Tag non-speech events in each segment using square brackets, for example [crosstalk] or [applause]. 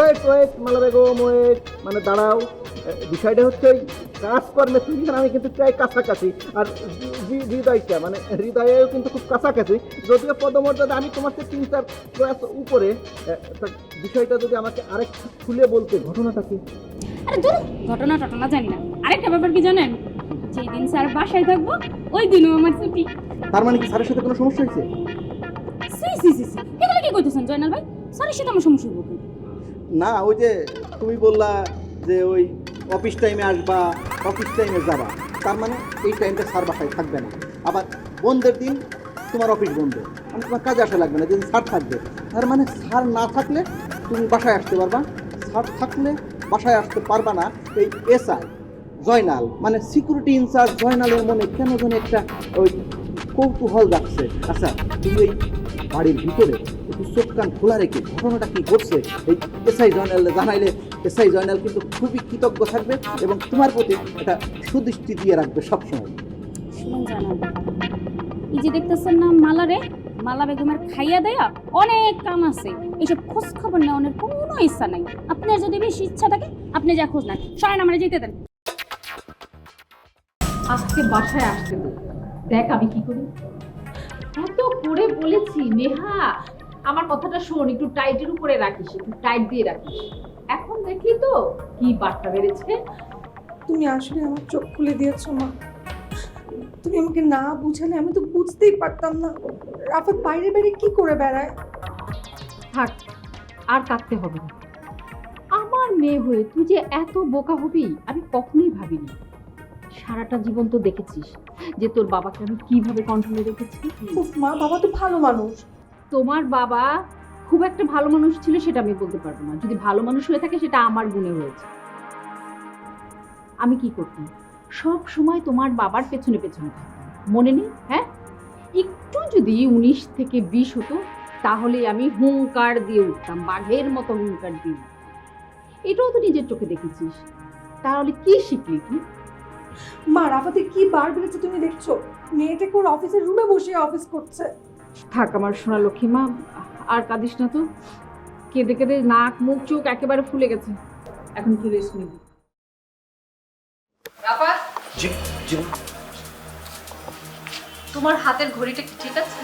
Wait wait Mala Begum wait. মানে দাঁড়াও। বিষয়টা হচ্ছে ওই কাজকর্মে আমি কিন্তু প্রায় কাছাকাছি। আর হৃদয়টা মানে হৃদয়েও কিন্তু খুব কাছাকাছি। যদিও পদমর্যাদা আমি তোমার তিন চার উপরে। বিষয়টা যদি আমাকে আরেক খুলে বলতে ঘটনাটা কি? ঘটনা টটনা জানি না। আরেকটা ব্যাপার কি জানেন? যেই দিন স্যার বাসায় থাকব ওই দিনও আমার ছুটি। তার মানে কি স্যারের সাথে কোনো সমস্যা হয়েছে? সি সি সি সি। এগুলো কি কইতেছেন জয়নাল ভাই? স্যারের সাথে আমার সমস্যা হব না, ওই যে তুমি বললা যে ওই অফিস টাইমে আসবা অফিস টাইমে যাবা। তার মানে এই টাইমটা সার বাসায় থাকবে না। আবার বন্ধের দিন তোমার অফিস বন্ধ। মানে তোমার কাজে আসা লাগবে না, যেদিন সার থাকবে। তার মানে স্যার না থাকলে তুমি বাসায় আসতে পারবা সার থাকলে বাসায় আসতে পারবা না এই এসআই জয়নাল। মানে সিকিউরিটি ইনচার্জ জয়নালের মনে কেন যেন একটা ওই কৌতূহল রাখছে আচ্ছা তুমি এই বাড়ির ভিতরে একটু চোখ কান খোলা রেখে ঘটনাটা কি ঘটছে এই এসআই জয়নাল জানাইলে এসআই জয়নাল কিন্তু খুবই কৃতজ্ঞ থাকবে এবং তোমার প্রতি একটা সুদৃষ্টি দিয়ে রাখবে সবসময়। এই যে দেখতেছেন না মালারে মালা বেগমের খাইয়া দেয়া অনেক কাম আছে। এইসব খোঁজ খবর নেওয়ানোর কোনো ইচ্ছা নাই। আপনার যদি বেশি ইচ্ছা থাকে আপনি যা খোঁজ নেন। সরেন আমরা যেতে দেন। আজকে বাসায় আসতে দেখ আমি কি করি। এত করে বলেছি নেহা। আমার কথাটা শোন একটু টাইটের উপরে রাখিস একটু টাইট দিয়ে রাখিস। এখন দেখি তো কি বার্তা বেড়েছে। তুমি আসলে আমার চোখ খুলে দিয়েছ মা। তুমি আমাকে না বুঝালে আমি তো বুঝতেই পারতাম না। রাফাত বাইরে বাইরে কি করে বেড়ায়? থাক আর কাঁদতে হবে না। আমার মেয়ে হয়ে তুই যে এত বোকা হবি আমি কখনোই ভাবিনি। সারাটা জীবন তো দেখেছিস যে তোর বাবাকে আমি কীভাবে কন্ট্রোলে রেখেছি। মা বাবা তো ভালো মানুষ। তোমার বাবা খুব একটা ভালো মানুষ ছিল সেটা আমি বলতে পারব না। যদি ভালো মানুষ হয়ে থাকে সেটা আমার গুণে হয়েছে। আমি কি করতাম? সব সময় তোমার বাবার পেছনে পেছনে থাকতাম। মনে নেই? হ্যাঁ? একটু যদি উনিশ থেকে বিশ হতো, তাহলে আমি হুঙ্কার দিয়ে উঠতাম, বাঘের মতো হুঙ্কার দিয়ে। এটাও তো নিজের চোখে দেখেছিস। তাহলে কি শিখলি তুই? মা রাফাতের কি বার বেড়েছে তুমি দেখছ? মেয়েটাকে ওর অফিসের রুমে বসে অফিস করছে? থাক আমার সোনা লক্ষ্মী মা আর কাঁদিস না তো। কেঁদে কেঁদে নাক মুখ চোখ একেবারে ফুলে গেছে। এখন কি রেস্ট নিবি। তোমার হাতের ঘড়িটা কি ঠিক আছে?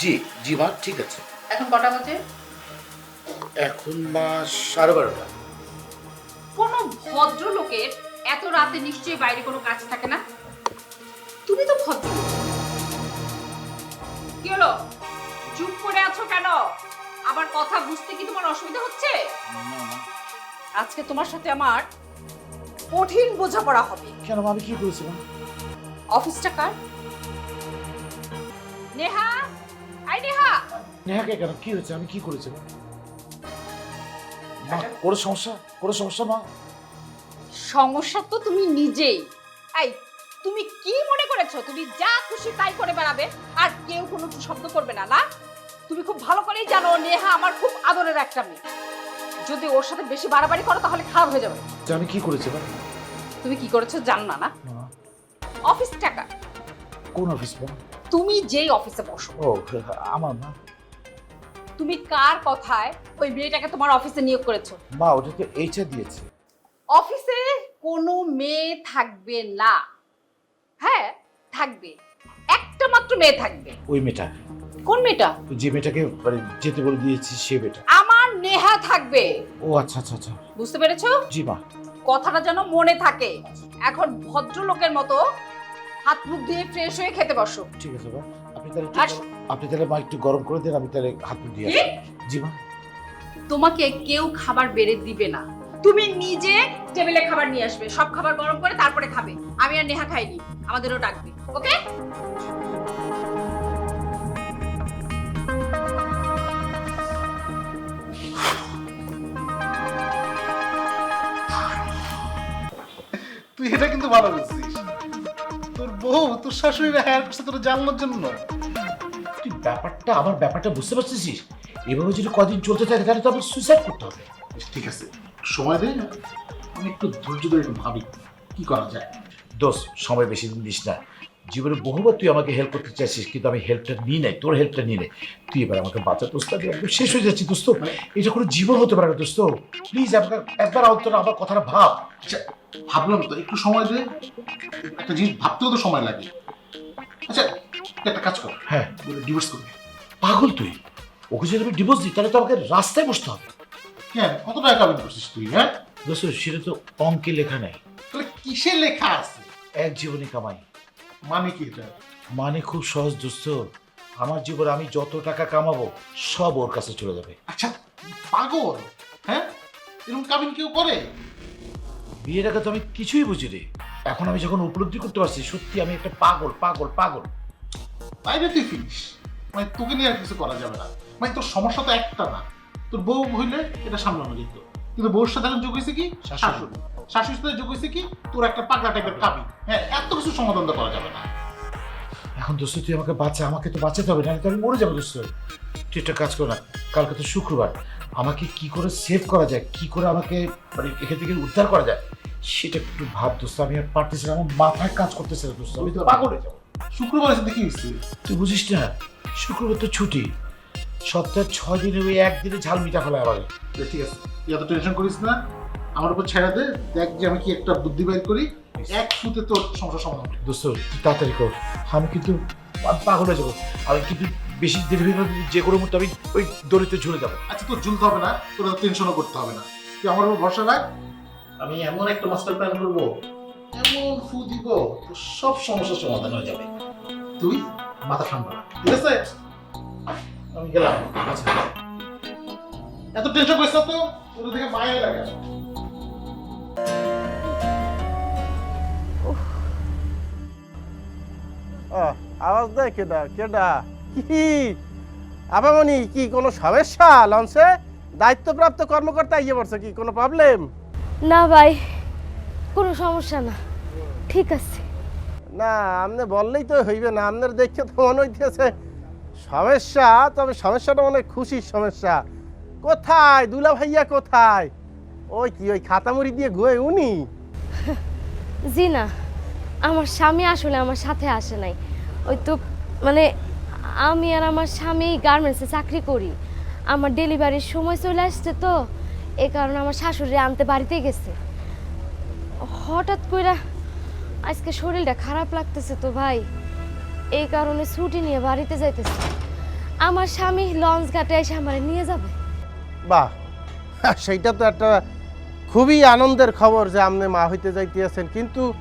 জি জি মা ঠিক আছে। এখন কটা বাজে? এখন মা সাড়ে বারোটা। কোনো ভদ্রলোকের এত রাতে নিশ্চয়ই বাইরে কোনো কাজ থাকে না? তুমি তো ভদ্র কি হলো? চুপ করে আছো কেন? আবার কথা বুঝতে কি তোমার অসুবিধা হচ্ছে? আজকে তোমার সাথে আমার কঠিন বোঝাপড়া হবে। কেন আমি কি করেছিলাম? অফিসটা কার? নেহা? আই নেহা! নেহাকে কেন? কি হয়েছে? আমি কি করেছিলাম? মা কোনো সমস্যা? কোনো সমস্যা মা? সমস্যা তো তুমি নিজেই। এই তুমি কি মনে করেছ? তুমি যা খুশি তাই করে বেড়াবে আর কেউ কোনো শব্দ করবে না না? তুমি খুব ভালো করেই জানো নেহা আমার খুব আদরের একটা মেয়ে। যদি ওর সাথে বেশি বাড়াবাড়ি করো তাহলে খারাপ হয়ে যাবে। যে আমি কি করেছিলাম তুমি কি করেছ জান না না? অফিস টাকা। কোন অফিস তুমি যেই অফিসে বসো। ও আমার মা। তুমি কার কথায় ওই মেয়েটাকে তোমার অফিসে নিয়োগ করেছ? মা ওটাকে এইচআর দিয়েছে। অফিসে কোনো মেয়ে থাকবে না। হ্যাঁ থাকবে। একটা মাত্র মেয়ে থাকবে। ওই মেয়েটা। কোন মেয়েটা? যে মেয়েটাকে মানে যেতে বলে দিয়েছি সে মেয়েটা। আমার নেহা থাকবে। ও আচ্ছা আচ্ছা আচ্ছা। বুঝতে পেরেছ? জি মা। কথাটা যেন মনে থাকে। এখন ভদ্রলোকের মতো হাত মুখ দিয়ে ফ্রেশ হয়ে খেতে বসো। ঠিক আছে মা। আপনি তাহলে একটু আপনি তাহলে মা একটু গরম করে দেন আমি তাহলে হাত মুখ দিয়ে আসি। জি মা। তোমাকে কেউ খাবার বেড়ে দিবে না। তুমি নিজে টেবিলে খাবার নিয়ে আসবে। সব খাবার গরম করে তারপরে খাবে। আমি আর নেহা খাইনি আমাদেরও ডাকবে। ওকে? তুই এটা কিন্তু ভালো বলছিস তোর বউ তোর শাশুড়িরা হায়ার করছে তোর জানানোর জন্য। তুই ব্যাপারটা আমার ব্যাপারটা বুঝতে পারছিস? এভাবে যদি কদিন চলতে থাকে তাহলে তো আমার সুইসাইড করতে হবে। ঠিক আছে। সময় দে আমি একটু ধৈর্য ধরে একটু ভাবি কি করা যায়? দোষ সময় বেশি দিন দিস না। জীবনে বহুবার তুই আমাকে হেল্প করতে চাইছিস কিন্তু আমি হেল্পটা নিই নাই তোর হেল্পটা নিয়ে নেই। তুই এবার আমাকে বাঁচা দোস্ত আমি একদম শেষ হয়ে যাচ্ছি দোস্ত। এটা কোনো জীবন হতে পারে না দোস্ত। প্লিজ একবার একবার অন্তর আমার কথাটা ভাব। আচ্ছা ভাবলাম তো একটু সময় দে। একটা জিনিস ভাবতেও তো সময় লাগে। আচ্ছা একটা কাজ কর। হ্যাঁ। ডিভোর্স করবি। পাগল তুই। ওকে যদি আমি ডিভোর্স দিই তাহলে তো আমাকে রাস্তায় বসতে হবে। কেন কত টাকা কাবিন করছিস তুই হ্যাঁ? দোস্ত সেটা তো অঙ্কে লেখা নেই। তাহলে কিসে লেখা আছে? এক জীবনে কামাই। মানে কি এটা? মানে খুব সহজ দোস্ত। আমার জীবনে আমি যত টাকা কামাবো সব ওর কাছে চলে যাবে। আচ্ছা পাগল? হ্যাঁ? এরকম কাবিন কেউ করে? বিয়ের আগে তো আমি কিছুই বুঝি রে এখন আমি যখন উপলব্ধি করতে পারছি সত্যি আমি একটা পাগল পাগল পাগল। তাইলে তুই ফিনিস মানে তোকে নিয়ে আর কিছু করা যাবে না। মানে তোর সমস্যা তো একটা না। তোর বউ হইলে এটা সামলানো যেত। কিন্তু বউর সাথে যোগ হয়েছে কি? শাশুড়ি। শাশুড়ি। শাশুড়ির সাথে যোগ হয়েছে কি? তোর একটা পাগলা টাইপের কাবি হ্যাঁ এত কিছু সমাধান তো করা যাবে না। এখন দোস্ত তুই আমাকে বাঁচা আমাকে তো বাঁচাতে হবে না তো আমি মরে যাব দোস্ত। তুই একটা কাজ কর না কালকে তো শুক্রবার। আমাকে কি করে সেভ করা যায় কি করে আমাকে মানে এখান থেকে উদ্ধার করা যায় সেটা একটু ভাব দোস্ত আমি আর পারতেছি না আমার মাথায় কাজ করতেছে না দোস্ত আমি তো পাগল হয়ে যাব। শুক্রবার এসে দেখি তুই বুঝিস না শুক্রবার তো ছুটি। সপ্তাহে ছয় দিনে ওই একদিনে ঝাল মিটা ফেলা আবার ঠিক আছে। তুই এত টেনশন করিস না। আমার উপর ছেড়ে দে। দেখ যে আমি কি একটা বুদ্ধি বাইর করি। এক ফুতে তোর সমস্যার সমাধান দোস্ত তুই তাড়াতাড়ি কর। আমি কিন্তু পাগল হয়ে যাব। আমি কিন্তু বেশি দেরি হয়ে গেলে যে কোনো মুহূর্তে আমি ওই দড়িতে ঝুলে যাব। আচ্ছা তোর ঝুলতে হবে না। তোর টেনশনও করতে হবে না। তুই আমার উপর ভরসা রাখ। আমি এমন একটা মাস্টার প্ল্যান করব। এমন ফু দিব সব সমস্যার সমাধান হয়ে যাবে। তুই মাথা ঠান্ডা ঠিক আছে? গেলাম। আচ্ছা। এত টেনশন করিস না তো তোর দেখে মায়া লাগে। আওয়াজ দেয় কেডা কেডা? কি আপামনি কি কোনো সমস্যা? লঞ্চে দায়িত্বপ্রাপ্ত কর্মকর্তা ইয়ে পড়ছে কি? কোনো প্রবলেম না ভাই কোনো সমস্যা না। ঠিক আছে। না আপনি বললেই তো হইবে না আপনার দেখে তো মনে হইতেছে সমস্যা? তবে সমস্যাটা অনেক খুশির সমস্যা। কোথায়? দুলা ভাইয়া কোথায়? ওই কি, ওই খাতামুড়ি দিয়ে গুয়ে উনি? [laughs] জি না, আমার স্বামী আসলে আমার সাথে আসে নাই। ওই তো মানে আমি আর আমার স্বামী গার্মেন্টসে চাকরি করি। আমার ডেলিভারির সময় চলে আসছে তো এই কারণে আমার শাশুড়ি আনতে বাড়িতে গেছে। হঠাৎ কইরা আজকে শরীরটা খারাপ লাগতেছে তো ভাই। এই কারণে ছুটি নিয়ে বাড়িতে যাইতেছে। আমার স্বামী লঞ্চ ঘাটে এসে আমার নিয়ে যাবে। বাহ [laughs] সেইটা তো একটা খুবই আনন্দের খবর যে আপনি মা হইতে যাইতেছেন। কিন্তু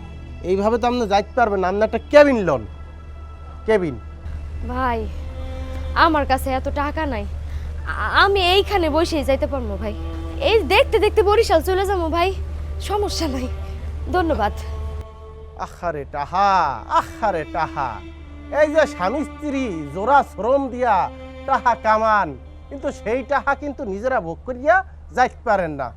এইভাবে তো আপনি যাইতে পারবেন না। আপনি একটা কেবিন লন। কেবিন। ভাই আমার কাছে এত টাকা নাই। আ- আমি এইখানে বসেই যাইতে পারব ভাই। এই দেখতে দেখতে বরিশাল চলে যাব ভাই। সমস্যা নাই। ধন্যবাদ। আহারে টাহা আহারে টাহা। এই যে স্বামী স্ত্রী, জোড়া শ্রম দিয়া টাহা কামান, কিন্তু সেই টাহা কিন্তু নিজেরা ভোগ করিয়া যাইতে পারেন না।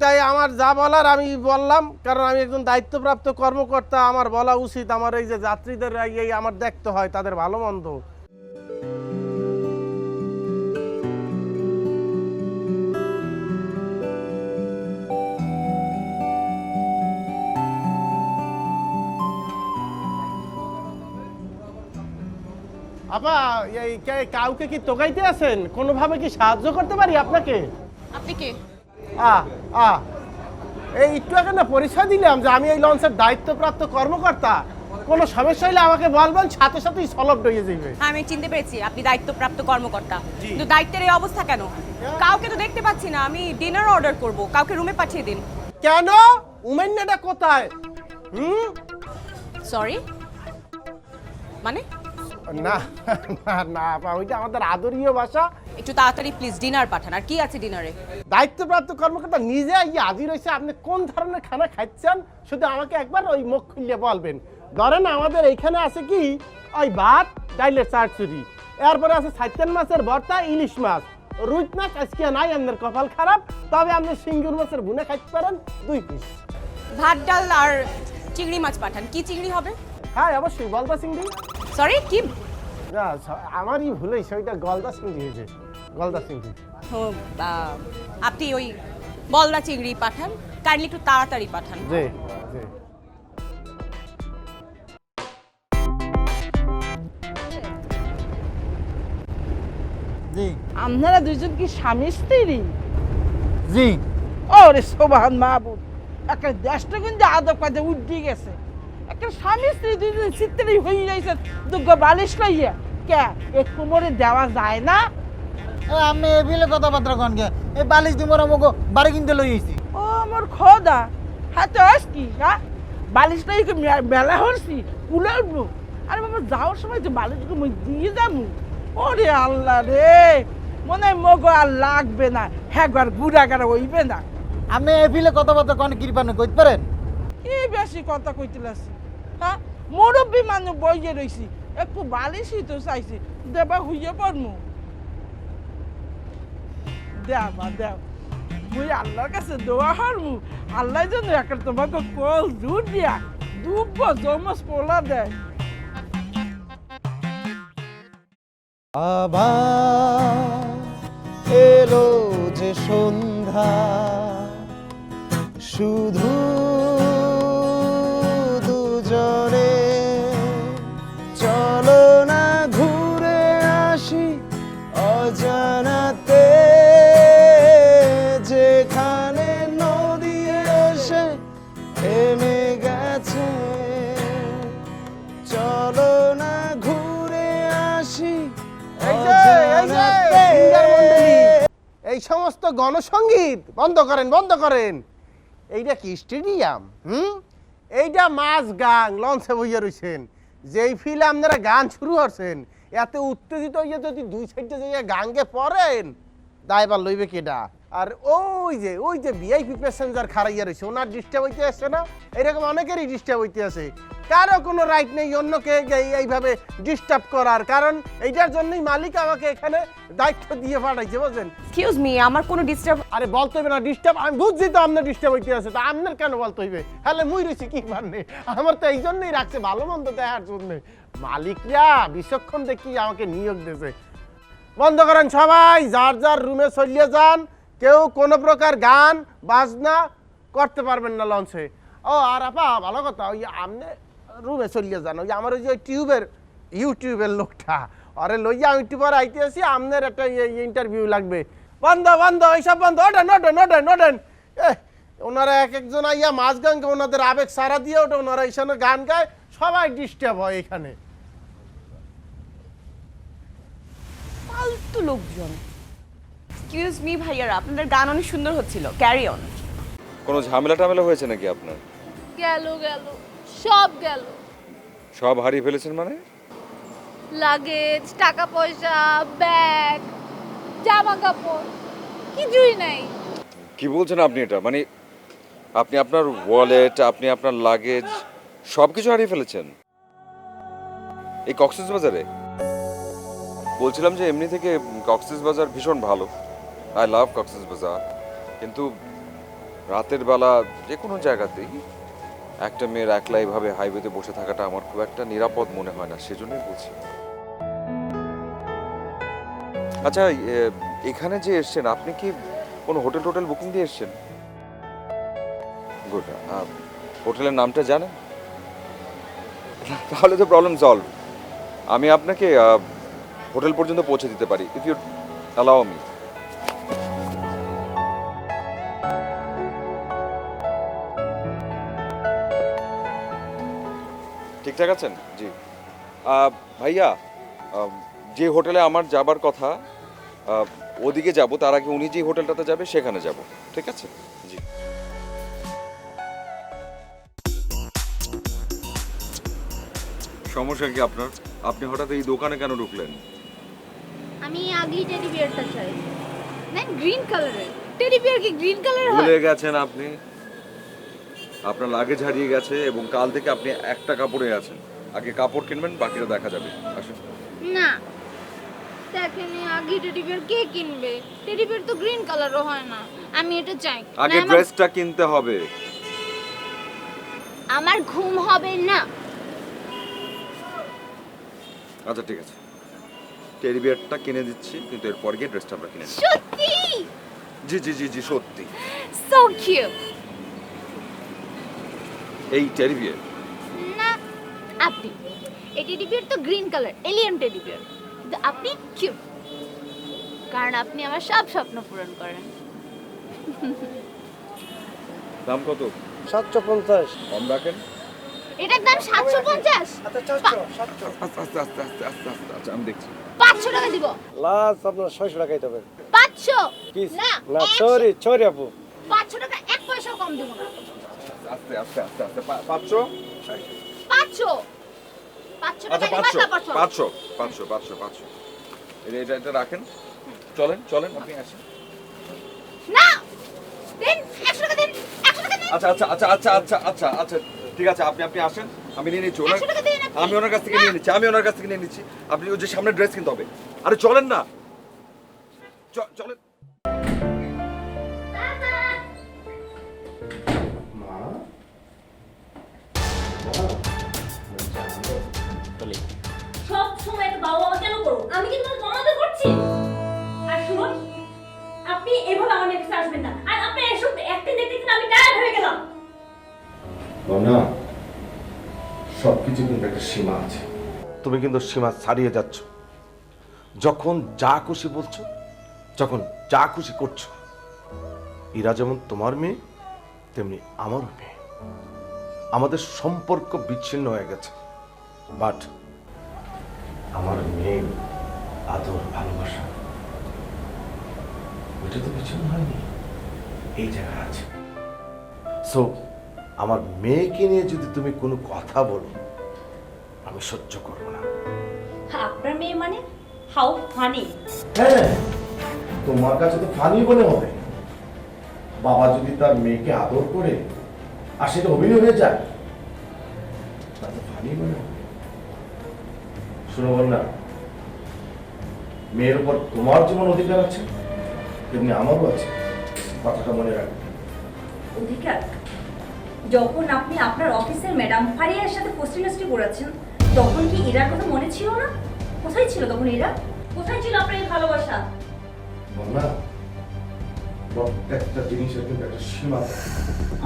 তাই আমার যা বলার আমি বললাম, কারণ আমি একজন দায়িত্বপ্রাপ্ত কর্মকর্তা, আমার বলা উচিত, আমার এই যে যাত্রীদের এই আমার দেখতে হয়, তাদের ভালো মন্দ। আপা এই কাউকে কি তোকাইতে আছেন? কোনোভাবে কি সাহায্য করতে পারি আপনাকে? আপনি কে? আ আ। এই একটু আগে না পরিচয় দিলাম যে আমি এই লঞ্চের দায়িত্বপ্রাপ্ত কর্মকর্তা। কোনো সমস্যা হলে আমাকে বলবেন সাথে সাথেই সলভ হয়ে যাবে হ্যাঁ আমি চিনতে পেরেছি আপনি দায়িত্বপ্রাপ্ত কর্মকর্তা। কিন্তু দায়িত্বের এই অবস্থা কেন? কাউকে তো দেখতে পাচ্ছি না আমি ডিনার অর্ডার করব কাউকে রুমে পাঠিয়ে দিন। কেন? উমেন্যাটা কোথায়? হুম? সরি মানে? না না না আপা, ওইটা আমাদের আদরীয় ভাষা। একটু তাড়াতাড়ি প্লিজ ডিনার পাঠান আর কি আছে ডিনারে দায়িত্বপ্রাপ্ত কর্মকর্তা নিজে ইয়ে হাজির হয়েছে। আপনি কোন ধরনের খানা খাচ্ছেন শুধু আমাকে একবার ওই মুখ খুললে বলবেন। ধরেন আমাদের এইখানে আছে কি? ওই ভাত ডাইলের চারচুরি এরপরে আছে সাইতেন মাছের ভর্তা ইলিশ মাছ। রুই মাছ আজকে নাই আপনার কপাল খারাপ। তবে আপনি সিঙ্গুর মাছের ভুনে খাইতে পারেন দুই পিস ভাত ডাল আর চিংড়ি মাছ পাঠান। কি চিংড়ি হবে? হ্যাঁ অবশ্যই গলদা চিংড়ি। সরি কি না আমারই ভুলে সেটা গলদা চিংড়ি হয়েছে গলদা চিংড়ি ও আপনি ওই গলদা চিংড়ি পাঠান কাইন্ডলি একটু তাড়াতাড়ি পাঠান। জি জি। জি। আপনারা দুজন কি স্বামী স্ত্রী? জি। ওরে সোবাহান মাহবুব একটা দেশটা কিন্তু আদব কাজে উঠে গেছে। একটা স্বামী স্ত্রী দুজন চিত্রি হয়ে যাইছে বালিশ লইয়া। কে? এক কোমরে দেওয়া যায় না? আমি এবিলে কথাবার্তা কন গে। এই বালিশ দিমরা মগো বাড়ি কিনতে লই আইছি। ও আমার খোদা হাতে আস কি হ্যাঁ বালিশ লই কি মেলা হরছি? কুলে উঠবো আরে বাবা যাওয়ার সময় যে বালিশকে মুই দিয়ে যাব। ওরে আল্লাহ রে! মনে হয় মগো আর লাগবে না। হ্যাঁ আর গুড়াগাড়া হইবে না। আমি এবিলে কথাবার্তা কন কৃপানে কইতে পারেন? কি বেশি কথা কইতেলাছি হ্যাঁ মুরব্বী মানুষ বইয়ে রইছি একটু বালিশই তো চাইছি, দেবা হইয়ে পড়মু। মুই আল্লাহর কাছে দোয়া হারমু পোলা সন্ধ্যা, শুধু সমস্ত গণসঙ্গীত বন্ধ করেন বন্ধ করেন। এইটা কি স্টেডিয়াম? হুম? এইটা মাছ গাং, লঞ্চে বইয়া রইছেন। যেই ফিলে আপনারা গান শুরু করছেন, এত উত্তেজিত হইয়া যদি দুই সাইডে যাইয়া গানকে পড়েন দায়বার লইবে কেডা? আর ওই যে ওই যে ভিআইপি প্যাসেঞ্জার খারাইয়া রয়েছে ওনার ডিস্টার্ব হইতে আসছে না? এরকম অনেকেরই ডিস্টার্ব হইতে আছে কারও কোনো রাইট নেই অন্যকে এই- এইভাবে ডিস্টার্ব করার। কারণ এইটার জন্যই মালিক আমাকে এখানে দায়িত্ব দিয়ে পাঠাইছে বুঝছেন এক্সকিউজ মি আমার কোনো ডিস্টার্ব আরে বলতে হবে না ডিস্টার্ব আমি বুঝছি তো আপনার ডিস্টার্ব হইতে আছে তা আপনার কেন বলতে হইবে? হ্যালে মুই রয়েছি কি মানে আমার তো এই জন্যই রাখছে ভালো মন্দ দেখার জন্য। মালিকরা বিচক্ষণ দেখি আমাকে নিয়োগ দিয়েছে বন্ধ করেন সবাই যার যার রুমে চলিয়ে যান কেউ কোনো প্রকার গান বাজনা করতে পারবেন না লঞ্চে। ও আর আপা ভালো কথা ওই আপনি রুমে চলিয়ে যান। ওই আমার ওই যে টিউবের ইউটিউবের লোকটা। আরে লইয়া আমি একটু পরে আইতে আসি আপনার একটা ইন্টারভিউ লাগবে। বন্ধ বন্ধ এইসব বন্ধ। ওঠেন ওঠেন ওঠেন ওঠেন। ওনারা এক একজন আইয়া মাছ গান গায়, ওনাদের আবেগ সারা দিয়ে ওঠে ওনারা এইখানে গান গায় সবাই ডিস্টার্ব হয় এখানে। ফালতু লোকজন। এক্সকিউজ মি ভাইয়ারা আপনাদের গান অনেক সুন্দর হচ্ছিল। ক্যারি অন কোনো ঝামেলা টামেলা হয়েছে নাকি আপনার? গেল গেল। সব গেল। সব হারিয়ে ফেলেছেন মানে? লাগেজ টাকা পয়সা ব্যাগ জামা কাপড় কিছুই নাই। কি বলছেন আপনি এটা? মানে আপনি আপনার ওয়ালেট আপনি আপনার লাগেজ সব কিছু হারিয়ে ফেলেছেন? এই কক্সেস বাজারে বলছিলাম যে এমনি থেকে কক্সেস বাজার ভীষণ ভালো। আই লাভ কক্সেস বাজার কিন্তু রাতের বেলা যে কোনো জায়গাতেই একটা মেয়ের একলা এভাবে হাইওয়েতে বসে থাকাটা আমার খুব একটা নিরাপদ মনে হয় না, সেজন্যই বলছি। আচ্ছা এখানে যে এসছেন, আপনি কি কোনো হোটেল টোটেল বুকিং দিয়ে এসছেন? গুড হোটেলের নামটা জানেন? তাহলে তো প্রবলেম সলভ আমি আপনাকে হোটেল পর্যন্ত পৌঁছে দিতে পারি ইফ ইউ অ্যালাউ মি ঠিকঠাক আছেন জি ভাইয়া যে হোটেলে আমার যাবার কথা ওদিকে যাব তার আগে উনি যে হোটেলটাতে যাবে সেখানে যাব ঠিক আছে? জি। সমস্যা কি আপনার? আপনি হঠাৎ এই দোকানে কেন ঢুকলেন? আমি আগলি টেডি বিয়ারটা চাই। না গ্রিন কালারের টেডি বিয়ার কি গ্রিন কালারের ভুলে গেছেন আপনি? আপনার লাগেজ হারিয়ে গেছে এবং কাল থেকে আপনি একটা কাপড়ে আছেন। আগে কাপড় কিনবেন বাকিটা দেখা যাবে। আসুন। না। দেখেন আগলি টেডি বিয়ার কে কিনবে? টেডি বিয়ার তো গ্রিন কালারও হয় না। আমি এটা চাই। আগে না, আমার- ড্রেসটা কিনতে হবে। আমার ঘুম হবে না। আচ্ছা ঠিক আছে। টেডি বিয়ারটা কিনে দিচ্ছি কিন্তু এরপর গিয়ে ড্রেসটা আমরা কিনে নেব। সত্যি? জি জি জি জি সত্যি। সো কিউট এই টেডি বিয়ার না আপনি। এই টেডি বিয়ার তো green colour alien teddy bear কিন্তু আপনি কিউট কারণ আপনি আমার সব স্বপ্ন পূরণ করেন। দাম কত? সাতশো পঞ্চাশ। কম রাখেন। এটার দাম সাতশো পঞ্চাশ। আস্তে আস্তে আস্তে আস্তে আস্তে আস্তে আচ্ছা আমি দেখছি। পাঁচশো টাকা দিব। লাস্ট আপনার ছয়শো টাকাই দেবেন পাঁচশো? কি না না সরি সরি আপু। পাঁচশো টাকা এক পয়সাও কম দেবো না। আস্তে আস্তে আস্তে আস্তে পাঁচশো? পাঁচশো। আচ্ছা পাঁচশো। পাঁচশো। পাঁচশো পাঁচশো পাঁচশো এটা এটা রাখেন। চলেন চলেন আপনি আসেন। না! দিন একশো টাকা দিন আচ্ছা আচ্ছা আচ্ছা আচ্ছা আচ্ছা আচ্ছা আচ্ছা ঠিক আছে আপনি আপনি আসেন। আমি নিয়ে নিচ্ছি ওনার। আমি ওনার কাছ থেকে নিয়ে নিচ্ছি আমি ওনার কাছ থেকে নিয়ে নিচ্ছি। আপনি ওই যে সামনে ড্রেস কিনতে হবে। আরে চলেন না। চ- চলেন সব সময় একটা বাবা বাবা কেন করো? আমি কিন্তু তোমাদের করছি? আর শুনুন আপনি এভাবে আমার কাছে আসবেন না। আর আপনি এসব একদিন দেখতে দেখতে আমি টায়ার্ড হয়ে গেলাম। না সব কিছু কিন্তু একটা সীমা আছে। তুমি কিন্তু সীমা ছাড়িয়ে যাচ্ছ। যখন যা খুশি বলছো যখন যা খুশি করছ ইরা যেমন তোমার মেয়ে তেমনি আমার মেয়ে। আমাদের সম্পর্ক বিচ্ছিন্ন হয়ে গেছে। বাট আমার মেয়ের আদর ভালোবাসা। ওইটা তো বিচ্ছিন্ন হয়নি। এই জায়গায় আছে। সো আমার মেয়েকে নিয়ে যদি তুমি কোনো কথা বলো আমি সহ্য করব না। আপনার মেয়ে মানে? হাউ ফানি হ্যাঁ তোমার কাছে তো ফানি মনে হবে বাবা যদি তার মেয়েকে আদর করে আর সেটা অভিনয় হয়ে যায় তাতে ফানি মনে হবে না মেয়ের উপর তোমার যেমন অধিকার আছে তেমনি আমারও আছে। কথাটা মনে রাখবে। অধিকার? যখন আপনি আপনার অফিসের ম্যাডাম ফারিয়ার সাথে পোস্টিনাস্টি করেছেন তখন কি ইরার কথা মনে ছিল না? কোথায় ছিল তখন ইরা? কোথায় ছিল আপনার এই ভালোবাসা? না প্রত্যেকটা জিনিসের কিন্তু একটা সীমা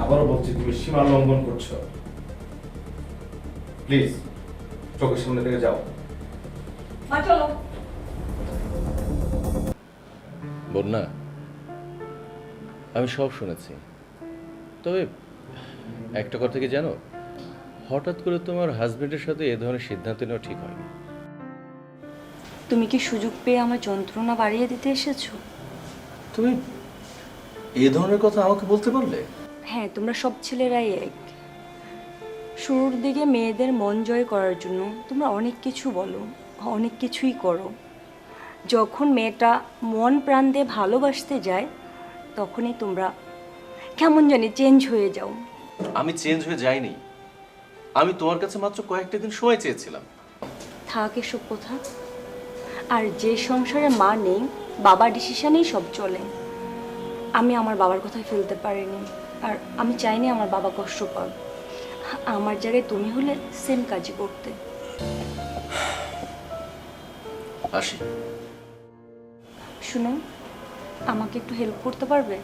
আবারও বলছি তুমি সীমা লঙ্ঘন করছ। প্লিজ চোখের সামনে থেকে যাও। মা চলো। বন্যা আমি সব শুনেছি। তবে একটা কথা কি জানো? হঠাৎ করে তোমার হাজবেন্ডের সাথে এ ধরনের সিদ্ধান্ত নেওয়া ঠিক হয়নি। তুমি কি সুযোগ পেয়ে আমার যন্ত্রণা বাড়িয়ে দিতে এসেছ? তুমি এ ধরনের কথা আমাকে বলতে পারলে? হ্যাঁ তোমরা সব ছেলেরাই এক। শুরুর দিকে মেয়েদের মন জয় করার জন্য তোমরা অনেক কিছু বলো। অনেক কিছুই করো। যখন মেয়েটা মন প্রাণ দিয়ে ভালোবাসতে যায় তখনই তোমরা কেমন জানি চেঞ্জ হয়ে যাও। আমি চেঞ্জ হয়ে যাইনি। আমি তোমার কাছে মাত্র কয়েকটা দিন সময় চেয়েছিলাম। থাক এসব কথা। আর যে সংসারে মা নেই বাবার ডিসিশনেই সব চলে। আমি আমার বাবার কথাই ফেলতে পারিনি। আর আমি চাইনি আমার বাবা কষ্ট পাক। আমার জায়গায় তুমি হলে সেম কাজই করতে। আসি। শুনো আমাকে একটু হেল্প করতে পারবে?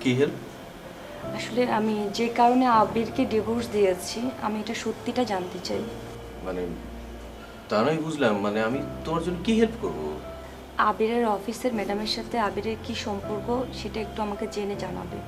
কি হেল্প আসলে আমি যে কারণে আবিরকে ডিভোর্স দিয়েছি আমি এটা সত্যিটা জানতে চাই। মানে তা নয় বুঝলাম মানে আমি তোমার জন্য কি হেল্প করব? আবিরের অফিসের ম্যাডামের সাথে আবিরের কি সম্পর্ক সেটা একটু আমাকে জেনে জানাবে।